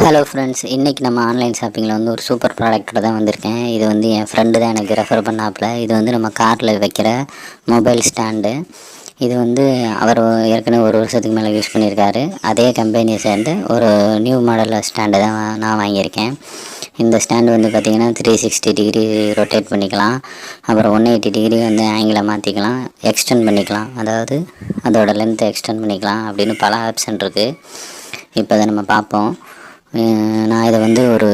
Hello friends இன்றைக்கி நம்ம online ஷாப்பிங்கில் வந்து ஒரு சூப்பர் ப்ராடக்ட்டோட தான் வந்திருக்கேன். இது வந்து என் ஃப்ரெண்டு தான் எனக்கு ரெஃபர் பண்ணாப்புல. இது வந்து நம்ம காரில் வைக்கிற மொபைல் ஸ்டாண்டு இது வந்து அவர் ஏற்கனவே ஒரு வருஷத்துக்கு மேலே யூஸ் பண்ணியிருக்காரு. அதே கம்பெனியை சேர்ந்து ஒரு நியூ மாடலில் ஸ்டாண்டு தான் நான் வாங்கியிருக்கேன். இந்த ஸ்டாண்டு வந்து பார்த்திங்கன்னா த்ரீ சிக்ஸ்டி டிகிரி ரொட்டேட் பண்ணிக்கலாம். அப்புறம் ஒன் எயிட்டி டிகிரி வந்து ஆங்கிளை மாற்றிக்கலாம் எக்ஸ்டெண்ட் பண்ணிக்கலாம். அதாவது அதோடய லென்த்தை எக்ஸ்டெண்ட் பண்ணிக்கலாம் அப்படின்னு பல ஆப்ஷன் இருக்குது இப்போ அதை நம்ம பார்ப்போம். நான் இதை வந்து ஒரு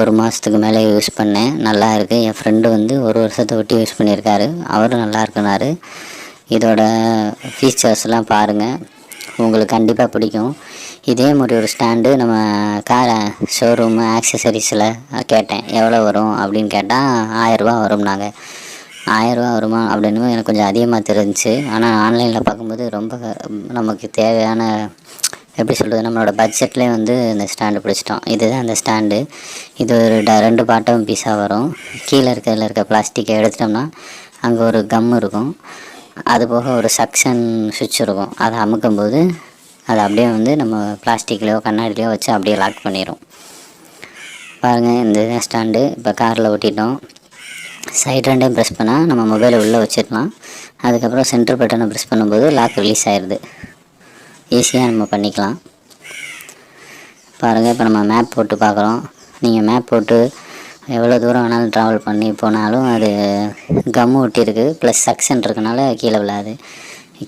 ஒரு மாதத்துக்கு மேலே யூஸ் பண்ணேன். நல்லா இருக்குது என் ஃப்ரெண்டு வந்து ஒரு வருஷத்தை ஒட்டி யூஸ் பண்ணியிருக்காரு. அவரும் நல்லா இருக்குனாரு. இதோட ஃபீச்சர்ஸ்லாம் பாருங்கள் உங்களுக்கு கண்டிப்பாக பிடிக்கும். இதே மாதிரி ஒரு ஸ்டாண்டு நம்ம கார் ஷோரூமு ஆக்சசரிஸில் கேட்டேன். எவ்வளோ வரும் அப்படின்னு கேட்டால் ஆயரூபா வரும்னாங்க. ஆயரூபா வருமா அப்படின்னு எனக்கு கொஞ்சம் அதிகமாக தெரிஞ்சிச்சு. ஆனால் ஆன்லைனில் பார்க்கும்போது ரொம்ப நமக்கு தேவையான எப்படி சொல்கிறது நம்மளோட பட்ஜெட்லேயே வந்து இந்த ஸ்டாண்டு பிடிச்சிட்டோம். இதுதான் அந்த ஸ்டாண்டு இது ஒரு ட ரெண்டு பாட்டம் பீஸாக வரும். கீழே இருக்கிறதுல இருக்க பிளாஸ்டிக்கை எடுத்துட்டோம்னா அங்கே ஒரு கம் இருக்கும். அது போக ஒரு சக்ஷன் சுவிட்ச் இருக்கும். அதை அமுக்கும்போது அது அப்படியே வந்து நம்ம பிளாஸ்டிக்லேயோ கண்ணாடிலையோ வச்சு அப்படியே லாக் பண்ணிடும் பாருங்கள் இந்த இதுதான் ஸ்டாண்டு இப்போ காரில் ஒட்டிட்டோம். சைட் ரெண்டையும் ப்ரெஸ் பண்ணால் நம்ம மொபைலை உள்ளே வச்சிடலாம். அதுக்கப்புறம் சென்டர் பட்டனை ப்ரெஸ் பண்ணும்போது லாக் ரிலீஸ் ஆயிடுது ஈஸியாக நம்ம பண்ணிக்கலாம். பாருங்கள் இப்போ நம்ம மேப் போட்டு பார்க்குறோம். நீங்கள் மேப் போட்டு எவ்வளோ தூரம் வேணாலும் ட்ராவல் பண்ணி போனாலும் அது கம்மு ஒட்டியிருக்கு ப்ளஸ் சக்ஷன் இருக்கனால கீழே விழாது.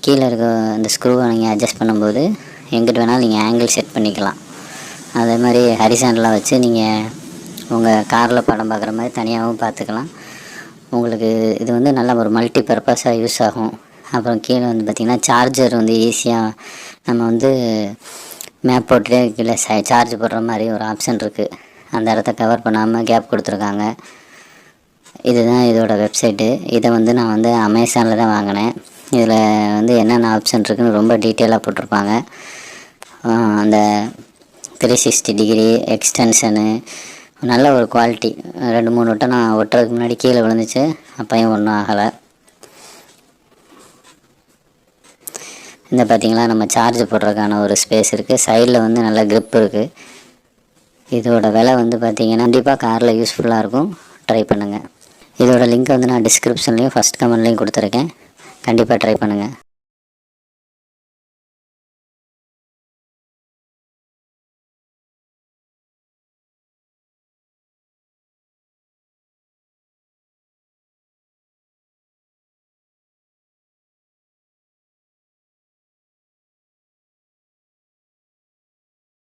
கீழே இருக்க அந்த ஸ்க்ரூவை நீங்கள் அட்ஜஸ்ட் பண்ணும்போது எங்கிட்டு வேணாலும் நீங்கள் ஆங்கிள் செட் பண்ணிக்கலாம். அதே மாதிரி ஹரிசாண்டலாக வச்சு நீங்கள் உங்கள் காரில் படம் பார்க்குற மாதிரி தனியாகவும் பார்த்துக்கலாம். உங்களுக்கு இது வந்து நல்ல ஒரு மல்டி பர்பஸாக யூஸ் ஆகும். அப்புறம் கீழே வந்து பார்த்திங்கன்னா சார்ஜர் வந்து ஈஸியாக நம்ம வந்து மேப் போட்டுட்டே கீழே சார்ஜ் போடுற மாதிரி ஒரு ஆப்ஷன் இருக்குது அந்த இடத்த கவர் பண்ணாமல் கேப் கொடுத்துருக்காங்க. இதுதான் இதோட வெப்சைட்டு இதை வந்து நான் வந்து அமேசானில் தான் வாங்கினேன். இதில் வந்து என்னென்ன ஆப்ஷன் இருக்குதுன்னு ரொம்ப டீட்டெயிலாக போட்டிருப்பாங்க. அந்த த்ரீ சிக்ஸ்டி டிகிரி எக்ஸ்டென்ஷனு நல்ல ஒரு குவாலிட்டி ரெண்டு மூணு வட்டம் நான் ஒட்டுறதுக்கு முன்னாடி கீழே விழுந்துச்சு. அப்பையும் ஒன்றும் ஆகலை. இந்த பார்த்திங்களா நம்ம சார்ஜ் போடுறதுக்கான ஒரு ஸ்பேஸ் இருக்குது சைடில் வந்து நல்ல க்ரிப் இருக்குது இதோட விலை வந்து பார்த்தீங்கன்னா கண்டிப்பாக காரில் யூஸ்ஃபுல்லாக இருக்கும். ட்ரை பண்ணுங்கள் இதோட லிங்க் வந்து நான் டிஸ்கிரிப்ஷன்லேயும் ஃபஸ்ட் கமெண்ட்லேயும் கொடுத்துருக்கேன். கண்டிப்பாக ட்ரை பண்ணுங்கள்